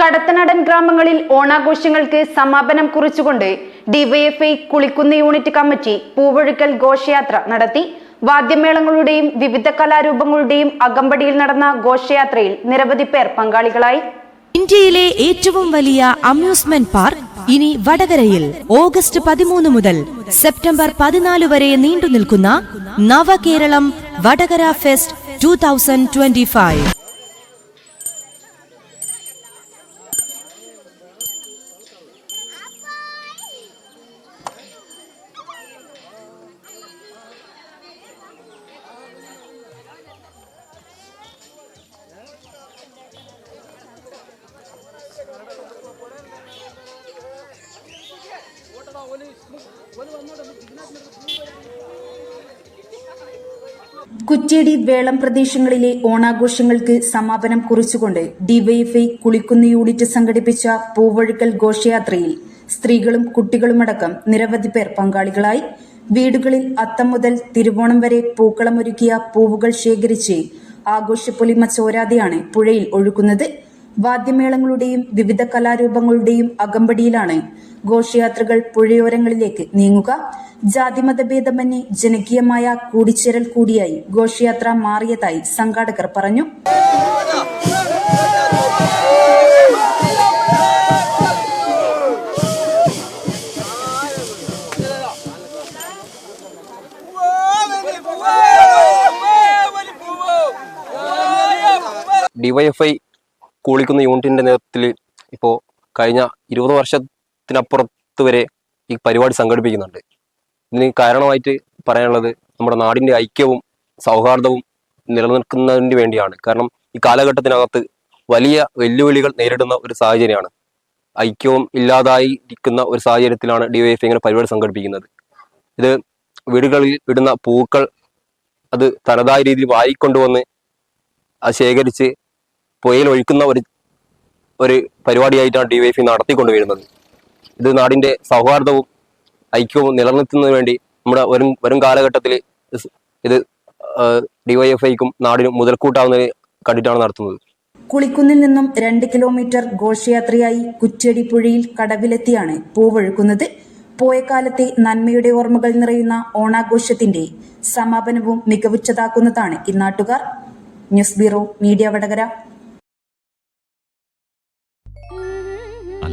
കടത്തനാടൻ ഗ്രാമങ്ങളിൽ ഓണാഘോഷങ്ങൾക്ക് സമാപനം കുറിച്ചുകൊണ്ട് ഡിവൈഎഫ്ഐ കുളിക്കുന്ന് യൂണിറ്റ് കമ്മിറ്റി പൂവഴുക്കൽ ഘോഷയാത്ര നടത്തി. വാദ്യമേളങ്ങളുടെയും വിവിധ കലാരൂപങ്ങളുടെയും അകമ്പടിയിൽ നടന്ന ഘോഷയാത്രയിൽ നിരവധി പേർ പങ്കാളികളായി. ഇന്ത്യയിലെ ഏറ്റവും വലിയ അമ്യൂസ്മെന്റ് പാർക്ക് ഇനി വടകരയിൽ ഓഗസ്റ്റ് പതിമൂന്ന് മുതൽ സെപ്റ്റംബർ പതിനാല് വരെ നീണ്ടു നിൽക്കുന്ന Navakeralam Vadakara fest two thousand twenty five. Kuttiady Velom പ്രദേശങ്ങളിലെ ഓണാഘോഷങ്ങൾക്ക് സമാപനം കുറിച്ചുകൊണ്ട് ഡിവൈഎഫ്ഐ കുളിക്കുന്ന് യൂണിറ്റ് സംഘടിപ്പിച്ച പൂവഴുക്കൽ ഘോഷയാത്രയിൽ സ്ത്രീകളും കുട്ടികളുമടക്കം നിരവധി പേർ പങ്കാളികളായി. വീടുകളിൽ അത്തം മുതൽ തിരുവോണം വരെ പൂക്കളമൊരുക്കിയ പൂവുകൾ ശേഖരിച്ച് ആഘോഷപ്പൊലിമ ചോരാതെയാണ് പുഴയിൽ ഒഴുക്കുന്നത്. വാദ്യമേളങ്ങളുടെയും വിവിധ കലാരൂപങ്ങളുടെയും അകമ്പടിയിലാണ് ഘോഷയാത്രകൾ പുഴയോരങ്ങളിലേക്ക് നീങ്ങുക. ജാതിമതഭേദമന്യേ ജനകീയമായ കൂടിച്ചേരൽ കൂടിയായി ഘോഷയാത്ര മാറിയതായി സംഘാടകർ പറഞ്ഞു. ഡിവൈഎഫ്ഐ കൂളിക്കുന്ന യൂണിറ്റിന്റെ നേതൃത്വത്തിൽ ഇപ്പോൾ കഴിഞ്ഞ ഇരുപത് വർഷത്തിനപ്പുറത്ത് വരെ ഈ പരിപാടി സംഘടിപ്പിക്കുന്നുണ്ട്. ഇതിന് കാരണമായിട്ട് പറയാനുള്ളത് നമ്മുടെ നാടിന്റെ ഐക്യവും സൗഹാർദ്ദവും നിലനിൽക്കുന്നതിന് വേണ്ടിയാണ്. കാരണം ഈ കാലഘട്ടത്തിനകത്ത് വലിയ വെല്ലുവിളികൾ നേരിടുന്ന ഒരു സാഹചര്യമാണ്. ഐക്യവും ഇല്ലാതായിരിക്കുന്ന ഒരു സാഹചര്യത്തിലാണ് ഡിവൈഎഫ്ഐ ഇങ്ങനെ പരിപാടി സംഘടിപ്പിക്കുന്നത്. ഇത് വീടുകളിൽ ഇടുന്ന പൂക്കൾ അത് തനതായ രീതിയിൽ വായിക്കൊണ്ടുവന്ന് അത് ശേഖരിച്ച് പുഴയിൽ ഒഴുക്കുന്ന ഒരു ഒരു പരിപാടിയായിട്ടാണ് ഡിവൈഎഫ്ഐ നടത്തിക്കൊണ്ടുവരുന്നത്. ഇത് നാടിന്റെ സൗഹാർദ്ദവും ഐക്യവും നിലനിർത്തുന്നതിന് വേണ്ടി നമ്മുടെ വരും വരും കാലഘട്ടത്തിൽ ഇത് ഡിവൈഎഫ്ഐക്കും നാടിനും മുതൽക്കൂട്ടാവുന്നതിന് കണ്ടിട്ടാണ് നടത്തുന്നത്. കുളിക്കുന്നിൽ നിന്നും രണ്ട് കിലോമീറ്റർ ഘോഷയാത്രയായി കുറ്റ്യടി പുഴയിൽ കടവിലെത്തിയാണ് പൂവൊഴുക്കുന്നത് പോയക്കാലത്തെ നന്മയുടെ ഓർമ്മകൾ നിറയുന്ന ഓണാഘോഷത്തിന്റെ സമാപനവും മികവുറ്റതാക്കുന്നതാണ് ഇന്നാട്ടുകാർ. News bureau media Vadakara.